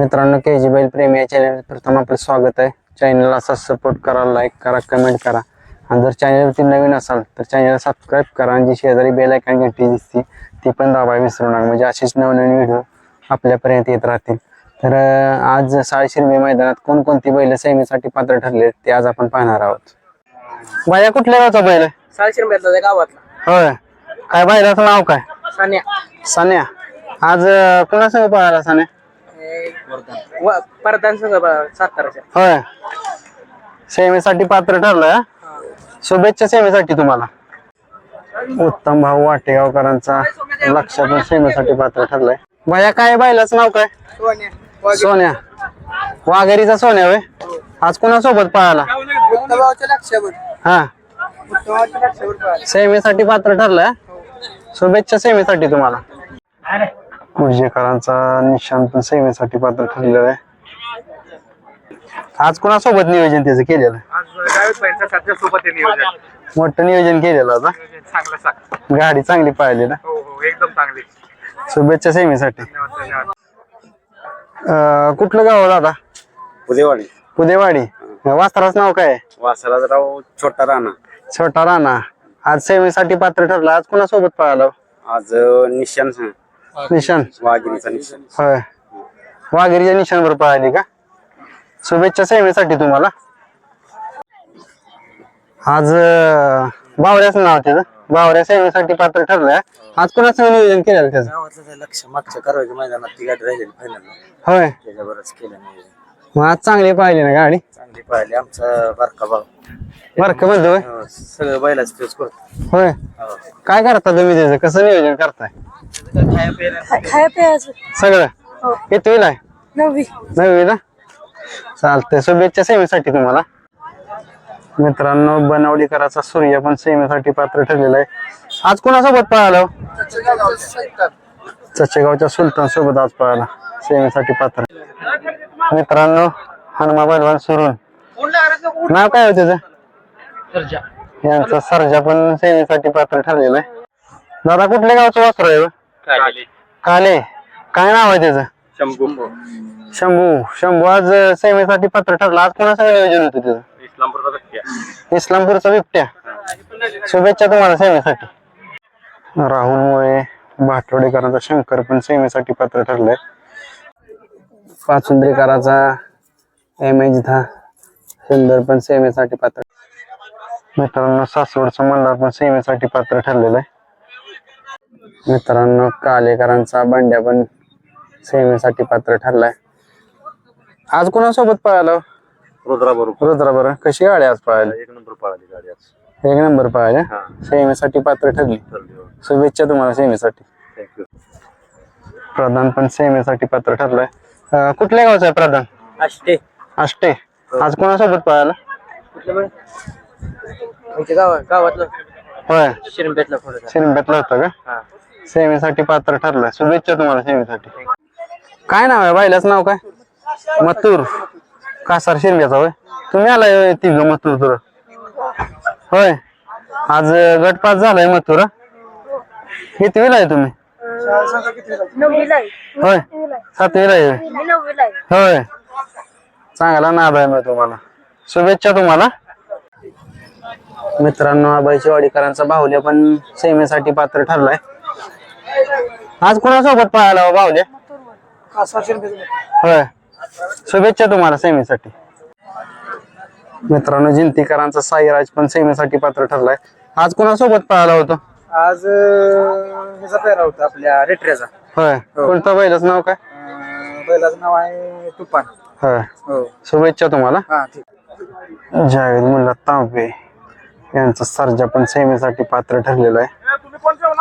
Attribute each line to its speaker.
Speaker 1: मित्रांनो के जी बैल प्रेमी या चॅनल प्रथम आपलं स्वागत आहे. चॅनलला असा सपोर्ट करा लाईक करा कमेंट करा. आणि जर चॅनलवरती नवीन असाल तर चॅनलला सबस्क्राईब करा आणि जी शेजारी बेल आयकॉन घंटी दिसते ती पण दाबाय विसरू नका. म्हणजे अशीच नवनवीन व्हिडिओ आपल्यापर्यंत येत राहतील. तर आज साळशिरमे मैदानात कोणकोणती बैल सेमीसाठी पात्र ठरले ते आज आपण पाहणार आहोत. बाया कुठल्या गावचा बैल
Speaker 2: रुपयातला गावातला
Speaker 1: होय. काय बैलाचं नाव काय?
Speaker 2: सान्या.
Speaker 1: सान्या. आज कोणासंग पळाला सान्या?
Speaker 2: व- परदान संघ ब- साताराच्या.
Speaker 1: होय. सेवेसाठी पात्र ठरलं. हा? शुभेच्छा सेवेसाठी तुम्हाला. उत्तम भाऊ वाटेगावकरांचा लक्षातून सेवेसाठी पात्र ठरलाय. बाया काय बायलाच नाव काय? सोन्या. वाघेरीचा सोन्या होय? आज कोणासोबत पळाला? हा. सेवेसाठी पात्र ठरलाय. हा? शुभेच्छा सेवेसाठी तुम्हाला. कुर्जेकरांचा निशांत पण सेवेसाठी पात्र ठरलेला आहे. आज कोणासोबत नियोजन त्याचं केलेलं? आहे?
Speaker 2: आज सोबत नियोजन.
Speaker 1: मोठं नियोजन केलेलं होतं
Speaker 2: चांगलं सांग
Speaker 1: गाडी चांगली पाहिली ना?
Speaker 2: हो हो एकदम चांगली.
Speaker 1: शुभेच्छा
Speaker 2: धन्यवाद धन्यवाद.
Speaker 1: अं, कुठलं गाव दादा?
Speaker 3: उदेवाडी
Speaker 1: उदेवाडी वास्त्राचं नाव काय आहे?
Speaker 3: वासराजराव छोटा राणा.
Speaker 1: छोटा राणा. आज सेमीसाठी पात्र ठरला. आज कोणासोबत पळाला
Speaker 3: आज अं, निशान सांग
Speaker 1: निशान?
Speaker 3: वाघिणीचा निशान.
Speaker 1: होय. वाघेरीच्या निशाणवर पळाली का? शुभेच्छा सेमीसाठी तुम्हाला. आज बावऱ्याचं नाव त्याचं बावऱ्या सेमीसाठी पात्र ठरलंय. आज कोणाचं नियोजन केलेलं त्याचं?
Speaker 3: गावातलं लक्ष मागच्या कारवाईच्या मैदानात ती गाडी राहिलेली फायनल
Speaker 1: होय.
Speaker 3: त्याच्यावरच केलं नाही
Speaker 1: मग आज चांगली पाहिली ना गाडी
Speaker 3: चांगली पाहिली आमचा बारका भाऊ.
Speaker 1: बरं का म्हणतो होय?
Speaker 3: हो, सगळं बैलाच तेच करतो.
Speaker 1: होय.
Speaker 3: हो.
Speaker 1: काय करता तुम्ही त्याचं? कसं नियोजन करताय?
Speaker 4: खाया प्यायचं
Speaker 1: सगळं कितवीला आहे?
Speaker 4: नववी.
Speaker 1: नववीला? चालतंय. शुभेच्छा सेवेसाठी तुम्हाला. मित्रांनो बनवलीकराचा सूर्य पण सेवेसाठी पात्र ठरलेला आहे. आज कोणासोबत पळाला? हो? चचेगावच्या सुलतान सोबत आज पळाला. सेवेसाठी पात्र. मित्रांनो हनुमा बलवान सुरून नाव काय होतं त्याचं यांचा सर्जा पण सेवेसाठी पात्र ठरलेला आहे. दादा कुठल्या गावचं वासर आहे? काले. काय नाव आहे त्याचं?
Speaker 3: शंभू.
Speaker 1: शंभू. शंभू आज सेवेसाठी पात्र ठरला. आज कोणाचं नियोजन होतं त्याचं?
Speaker 3: इस्लामपूरचा व्यक्ती
Speaker 1: इस्लामपूरचा बिबट्या. शुभेच्छा तुम्हाला सेवेसाठी राहुलमुळे भाटवडेकरांचा शंकर पण सेवेसाठी पात्र ठरलाय. पाचुंद्रीकराचा एम एच दहा सुंदर पण सेवेसाठी पात्र. मित्रांनो सासवडचं मल्हार पण सेवेसाठी पात्र ठरलेलं आहे. मित्रांनो कालेकरांचा बंड्या पण सेवेसाठी पात्र ठरलाय. आज कोणासोबत पळाला?
Speaker 3: रुद्रा बरोबर.
Speaker 1: रुद्रा बरं. कशी गाडी आज पळायला
Speaker 3: एक नंबर पळाली गाडी आज.
Speaker 1: एक नंबर पाहिजे
Speaker 3: हा.
Speaker 1: सेवेसाठी पात्र ठरली.
Speaker 3: ठरली
Speaker 1: शुभेच्छा तुम्हाला सेवेसाठी
Speaker 3: थँक्यू
Speaker 1: प्रधान पण सेवेसाठी पात्र ठरलाय. अं, कुठल्या गावचा आहे प्रधान?
Speaker 2: अष्टे
Speaker 1: आष्टे. आज कोणासोबत पळाला?
Speaker 2: कुठलं बरं आमच्या गावा गावातलं.
Speaker 1: होय.
Speaker 2: शिरंपेटला
Speaker 1: सिनेमातला होता? का?
Speaker 2: हा.
Speaker 1: सेवेसाठी पात्र ठरलाय. शुभेच्छा तुम्हाला सेवेसाठी. काय नाव आहे? बायलाच नाव काय? मथुर. कासार शिरग्याचा होय. तुम्ही आलाय तिघ मथुर तुर होय. आज अं, गट पास झालाय मथुर. कितवीला आहे तुम्ही?
Speaker 4: नववीला आहे.
Speaker 1: होय. सातवीला आहे. होय.
Speaker 4: मी नववीला आहे.
Speaker 1: होय. चांगला नाद आहे मग तुम्हाला. शुभेच्छा तुम्हाला. मित्रांनो अभयची वाडीकरांचा बाहुल्या पण सेमेसाठी पात्र ठरलाय. आज कोणासोबत पळाला हो बाहुल्या? होय. शुभेच्छा तुम्हाला सेमीसाठी. मित्रांनो जिंतीकरांचा साईराज पण सेमीसाठी पात्र ठरलाय. आज कोणासोबत पळाला होतो?
Speaker 2: आज अं, ह्याचा पेरा होता आपल्या रेटऱ्याचा.
Speaker 1: होय. कोणतं पहिलंच नाव काय?
Speaker 2: अं, बैलाचं नाव आहे तुफान.
Speaker 1: होय.
Speaker 2: हो.
Speaker 1: शुभेच्छा तुम्हाला.
Speaker 2: हा ठीक.
Speaker 1: जावेद मुल्ला तांबे यांचा सर्जा पण सेवेसाठी पात्र ठरलेला आहे.